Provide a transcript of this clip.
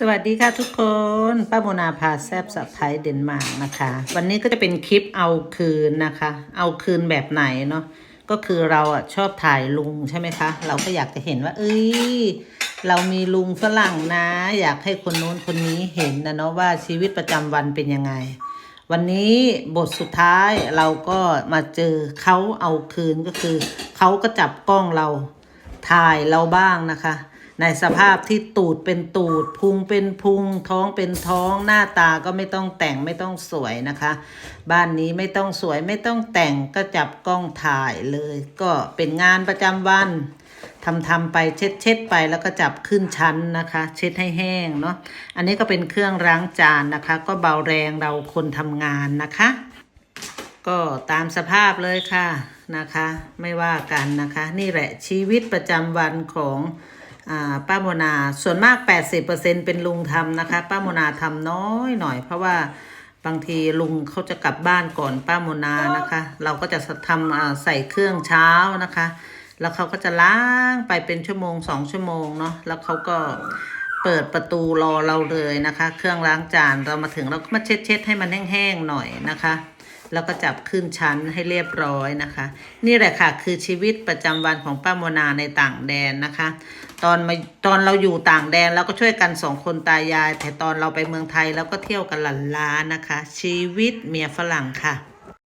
สวัสดีค่ะทุกคนป้าโมนาพาแซบสับไทยเดนมาร์กนะคะ วันนี้ก็จะเป็นคลิปเอาคืนนะคะ เอาคืนแบบไหนเนาะก็คือเราอะชอบถ่ายลุงใช่ไหมคะ เราก็อยากจะเห็นว่า เอ้ยเรามีลุงฝรั่งนะ อยากให้คนโน้นคนนี้เห็นนะเนาะว่าชีวิตประจำวันเป็นยังไง วันนี้บทสุดท้ายเราก็มาเจอเขาเอาคืนก็คือเขาก็จับกล้องเราถ่ายเราบ้างนะคะ ในสภาพที่ตูดเป็นตูด พุงเป็นพุง ท้องเป็นท้องหน้าตาก็ไม่ต้องแต่งไม่ต้องสวยนะคะ บ้านนี้ไม่ต้องสวยไม่ต้องแต่งก็จับกล้องถ่ายเลย ก็เป็นงานประจำวันทำทำไปเช็ดเช็ดไปแล้วก็จับขึ้นชั้นนะคะ เช็ดให้แห้งเนาะอันนี้ก็เป็นเครื่องล้างจานนะคะ ก็เบาแรงเราคนทำงานนะคะ ก็ตามสภาพเลยค่ะนะคะ ไม่ว่ากันนะคะ นี่แหละชีวิตประจำวันของ ป้าโมนาส่วนมาก 80%เป็นลุงทำนะคะ ป้าโมนาทำน้อยหน่อย เพราะว่าบางทีลุงเขาจะกลับบ้านก่อนป้าโมนานะคะ เราก็จะทำใส่เครื่องเช้านะคะ แล้วเขาก็จะล้างไปเป็นชั่วโมงสองชั่วโมงเนาะแล้วเขาก็เปิดประตูรอเราเลยนะคะ เครื่องล้างจานเรามาถึงเราก็มาเช็ดเช็ดให้มันแห้งๆหน่อยนะคะ แล้วก็จับขึ้นชั้นให้เรียบร้อยนะคะ นี่แหละค่ะคือชีวิตประจำวันของป้าโมนาในต่างแดนนะคะ ตอนมาตอนเราอยู่ต่างแดนเราก็ช่วยกันสองคนตายาย แต่ตอนเราไปเมืองไทยเราก็เที่ยวกันหลันล้านะคะ ชีวิตเมียฝรั่งค่ะ